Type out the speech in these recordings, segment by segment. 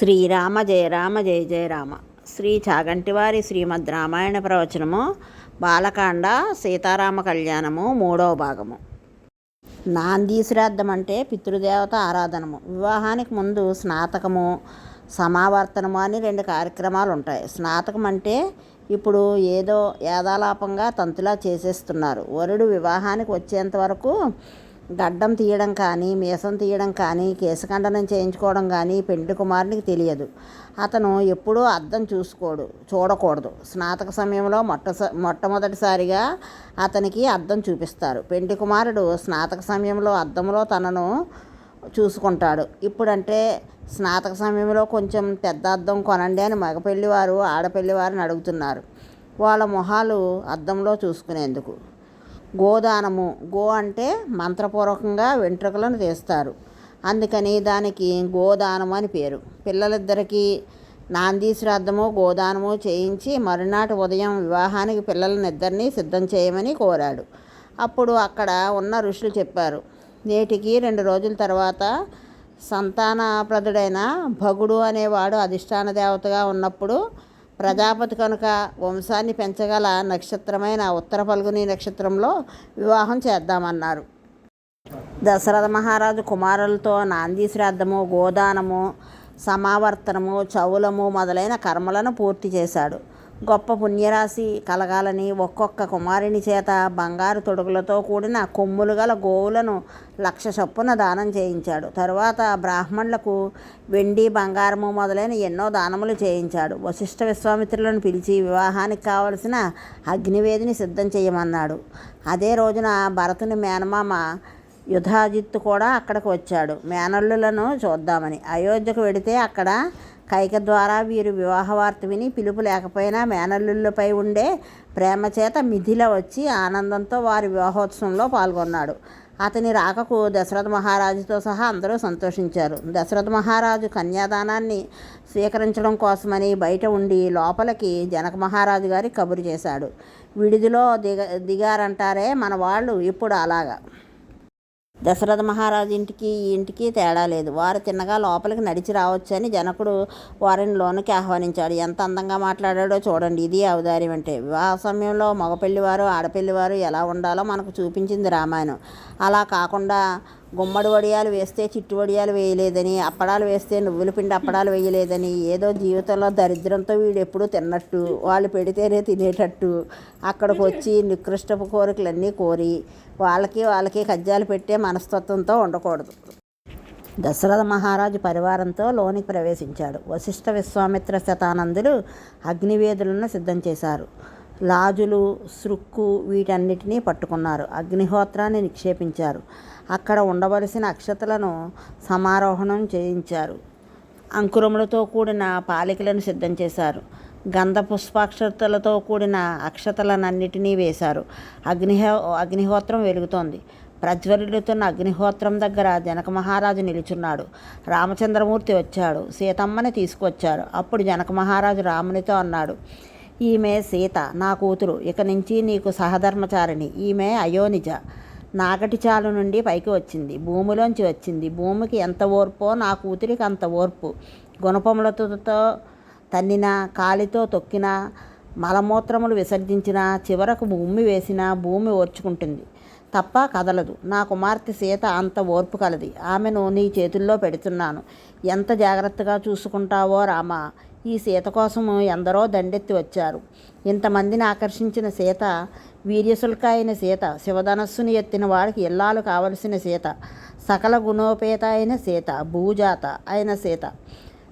శ్రీరామ జయ రామ జయ జయ రామ. శ్రీ చాగంటివారి శ్రీమద్ రామాయణ ప్రవచనము బాలకాండ సీతారామ కళ్యాణము మూడవ భాగము. నాంది శ్రాద్ధం అంటే పితృదేవత ఆరాధనము. వివాహానికి ముందు స్నాతకము సమావర్తనము అని రెండు కార్యక్రమాలు ఉంటాయి. స్నాతకం అంటే ఇప్పుడు ఏదో యాదాలాపంగా తంతులా చేసేస్తున్నారు. వరుడు వివాహానికి వచ్చేంత వరకు గడ్డం తీయడం కానీ మీసం తీయడం కానీ కేశఖండనం చేయించుకోవడం కానీ పెండ్లి కుమారునికి తెలియదు. అతను ఎప్పుడూ అద్దం చూసుకోడు చూడకూడదు. స్నాతక సమయంలో మొట్ట మొట్టమొదటిసారిగా అతనికి అద్దం చూపిస్తారు. పెండి కుమారుడు స్నాతక సమయంలో అద్దంలో తనను చూసుకుంటాడు. ఇప్పుడంటే స్నాతక సమయంలో కొంచెం పెద్ద అద్దం కొనండి అని మగపెళ్ళివారు ఆడపెళ్ళివారిని అడుగుతున్నారు. వాళ్ళ మొహాలు అద్దంలో చూసుకునేందుకు. గోదానము. గో అంటే మంత్రపూర్వకంగా వెంట్రుకలను తీస్తారు. అందుకని దానికి గోదానము అని పేరు. పిల్లలిద్దరికీ నాంది శ్రాద్ధము గోదానము చేయించి మరునాటి ఉదయం వివాహానికి పిల్లలనిద్దరిని సిద్ధం చేయమని కోరాడు. అప్పుడు అక్కడ ఉన్న ఋషులు చెప్పారు నేటికి రెండు రోజుల తర్వాత సంతానప్రదుడైన భగుడు అనేవాడు అధిష్టాన దేవతగా ఉన్నప్పుడు ప్రజాపతి కనుక వంశాన్ని పెంచగల నక్షత్రమైన ఉత్తర పల్గుని నక్షత్రంలో వివాహం చేద్దామన్నారు. దశరథ మహారాజు కుమారులతో నాంది శ్రాద్ధము గోదానము సమావర్తనము చవులము మొదలైన కర్మలను పూర్తి చేశాడు. గొప్ప పుణ్యరాశి కలగాలని ఒక్కొక్క కుమారుని చేత బంగారు తొడుగులతో కూడిన కొమ్ములు గల గోవులను లక్ష చొప్పున దానం చేయించాడు. తరువాత బ్రాహ్మణులకు వెండి బంగారము మొదలైన ఎన్నో దానములు చేయించాడు. వశిష్ఠ విశ్వామిత్రులను పిలిచి వివాహానికి కావలసిన అగ్నివేదిని సిద్ధం చేయమన్నాడు. అదే రోజున భరతుని మేనమామ యుధాజిత్తు కూడా అక్కడికి వచ్చాడు. మేనల్లులను చూద్దామని. అయోధ్యకు వెడితే అక్కడ కైక ద్వారా వీరు వివాహ వార్త విని పిలుపు లేకపోయినా మేనల్లులపై ఉండే ప్రేమ చేత మిథిల వచ్చి ఆనందంతో వారి వివాహోత్సవంలో పాల్గొన్నాడు. అతని రాకకు దశరథ మహారాజుతో సహా అందరూ సంతోషించారు. దశరథ మహారాజు కన్యాదానాన్ని స్వీకరించడం కోసమని బయట ఉండి లోపలికి జనక మహారాజు గారి కబురు చేశాడు. విడిదిలో దిగ దిగారంటారే మన వాళ్ళు ఇప్పుడు అలాగా. దశరథ మహారాజు ఇంటికి ఈ ఇంటికి తేడా లేదు. వారు తిన్నగా లోపలికి నడిచి రావచ్చని జనకుడు వారిని లోనికి ఆహ్వానించాడు. ఎంత అందంగా మాట్లాడాడో చూడండి. ఇది ఔదార్యం అంటే వివాహ సమయంలో మగపెళ్ళివారు ఆడపెళ్ళివారు ఎలా ఉండాలో మనకు చూపించింది రామాయణం. అలా కాకుండా గుమ్మడి వడియాలు వేస్తే చిట్టు వడియాలు వేయలేదని అప్పడాలు వేస్తే నువ్వుల పిండి అప్పడాలు వేయలేదని ఏదో జీవితంలో దరిద్రంతో వీడు ఎప్పుడూ తిన్నట్టు వాళ్ళు పెడితేనే తినేటట్టు అక్కడికి వచ్చి నికృష్టపు కోరికలన్నీ కోరి వాళ్ళకి వాళ్ళకి కజ్జాలు పెట్టే మనస్తత్వంతో ఉండకూడదు. దశరథ మహారాజు పరివారంతో లోనికి ప్రవేశించాడు. వశిష్ఠ విశ్వామిత్ర శతానందులు అగ్నివేదులను సిద్ధం చేశారు. లాజులు సృక్కు వీటన్నిటినీ పట్టుకున్నారు. అగ్నిహోత్రాన్ని నిక్షేపించారు. అక్కడ ఉండవలసిన అక్షతలను సమారోహణం చేయించారు. అంకురములతో కూడిన పాలికలను సిద్ధం చేశారు. గంధ పుష్పాక్షతలతో కూడిన అక్షతలనన్నిటినీ వేశారు. అగ్నిహో అగ్నిహోత్రం వెలుగుతోంది. ప్రజ్వరిల్లుతున్న అగ్నిహోత్రం దగ్గర జనక మహారాజు నిలుచున్నాడు. రామచంద్రమూర్తి వచ్చాడు. సీతమ్మని తీసుకొచ్చారు. అప్పుడు జనక మహారాజు రామునితో అన్నాడు ఈమె సీత నా కూతురు. ఇక నుంచి నీకు సహధర్మచారిణి. ఈమె అయోనిజ. నాగటి చాలు నుండి పైకి వచ్చింది. భూమిలోంచి వచ్చింది. భూమికి ఎంత ఓర్పో? నా కూతురికి అంత ఓర్పు. గుణపములతో తన్నిన కాలితో తొక్కిన మలమూత్రములు విసర్జించిన చివరకు భూమి వేసిన భూమి ఓర్చుకుంటుంది. తప్ప కదలదు. నా కుమార్తె సీత అంత ఓర్పు కలది. ఆమెను నీ చేతుల్లో పెడుతున్నాను. ఎంత జాగ్రత్తగా చూసుకుంటావో రామా? ఈ సీత కోసం ఎందరో దండెత్తి వచ్చారు. ఇంతమందిని ఆకర్షించిన సీత వీర్యశుల్క అయిన సీత శివధనస్సుని ఎత్తిన వాడికి ఇల్లాలు కావలసిన సీత సకల గుణోపేత అయిన సీత భూజాత అయిన సీత.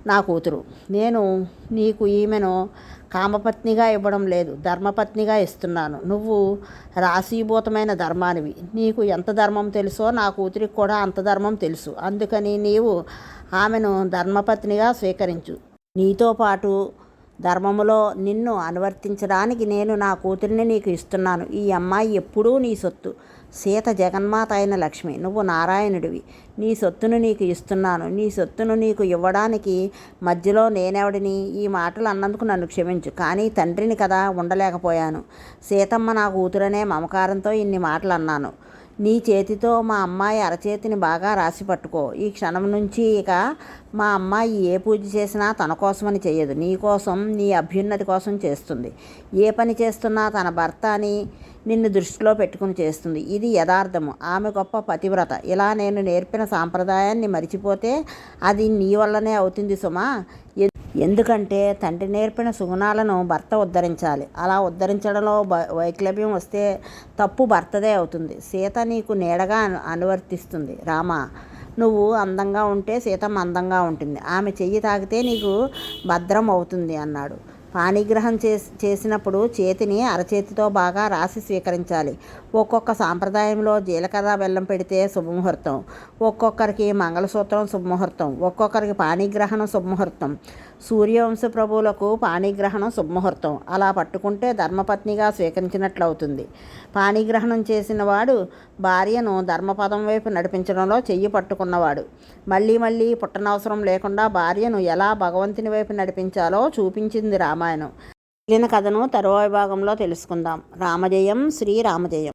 నా కూతురు నేను నీకు ఈమెను కామపత్నిగా ఇవ్వడం లేదు ధర్మపత్నిగా ఇస్తున్నాను. నువ్వు రాశీభూతమైన ధర్మానివి. నీకు ఎంత ధర్మం తెలుసో నా కూతురికి కూడా అంత ధర్మం తెలుసు. అందుకని నీవు ఆమెను ధర్మపత్నిగా స్వీకరించు. నీతో పాటు ధర్మములో నిన్ను అనువర్తించడానికి నేను నా కూతురిని నీకు ఇస్తున్నాను. ఈ అమ్మాయి ఎప్పుడూ నీ సొత్తు. సీత జగన్మాత అయిన లక్ష్మి నువ్వు నారాయణుడివి. నీ సొత్తును నీకు ఇస్తున్నాను. నీ సొత్తును నీకు ఇవ్వడానికి మధ్యలో నేనెవడిని? ఈ మాటలు అన్నందుకు నన్ను క్షమించు. కానీ తండ్రిని కదా ఉండలేకపోయాను. సీతమ్మ నా కూతురనే మమకారంతో ఇన్ని మాటలు అన్నాను. నీ చేతితో మా అమ్మాయి అరచేతిని బాగా రాసి పట్టుకో. ఈ క్షణం నుంచి ఇక మా అమ్మాయి ఏ పూజ చేసినా తన కోసమని చేయదు నీ కోసం నీ అభ్యున్నతి కోసం చేస్తుంది. ఏ పని చేస్తున్నా తన భర్త అని నిన్ను దృష్టిలో పెట్టుకుని చేస్తుంది. ఇది యథార్థము. ఆమె గొప్ప పతివ్రత. ఇలా నేను నేర్పిన సాంప్రదాయాన్ని మరిచిపోతే అది నీ వల్లనే అవుతుంది సుమా. ఎందుకంటే తండ్రి నేర్పిన సుగుణాలను భర్త ఉద్ధరించాలి. అలా ఉద్ధరించడంలో వైక్లభ్యం వస్తే తప్పు భర్తదే అవుతుంది. సీత నీకు నీడగా అనువర్తిస్తుంది. రామ నువ్వు అందంగా ఉంటే సీతమ్మ అందంగా ఉంటుంది. ఆమె చెయ్యి తాకితే నీకు భద్రం అవుతుంది అన్నాడు. పాణిగ్రహం చేసి చేసినప్పుడు చేతిని అరచేతితో బాగా రాసి స్వీకరించాలి. ఒక్కొక్క సాంప్రదాయంలో జీలకర్ర బెల్లం పెడితే శుభముహూర్తం. ఒక్కొక్కరికి మంగళసూత్రం శుభముహూర్తం. ఒక్కొక్కరికి పాణిగ్రహణం శుభముహూర్తం. సూర్యవంశ ప్రభువులకు పాణిగ్రహణం శుభముహూర్తం. అలా పట్టుకుంటే ధర్మపత్నిగా స్వీకరించినట్లు అవుతుంది పాణిగ్రహణం చేసిన వాడు భార్యను ధర్మపదం వైపు నడిపించడంలో చెయ్యి పట్టుకున్నవాడు. మళ్ళీ మళ్ళీ పుట్టనవసరం లేకుండా భార్యను ఎలా భగవంతుని వైపు నడిపించాలో చూపించింది రామాయణం. మిగిలిన కథను తరువాయి భాగంలో తెలుసుకుందాం. రామజయం శ్రీ రామజయం.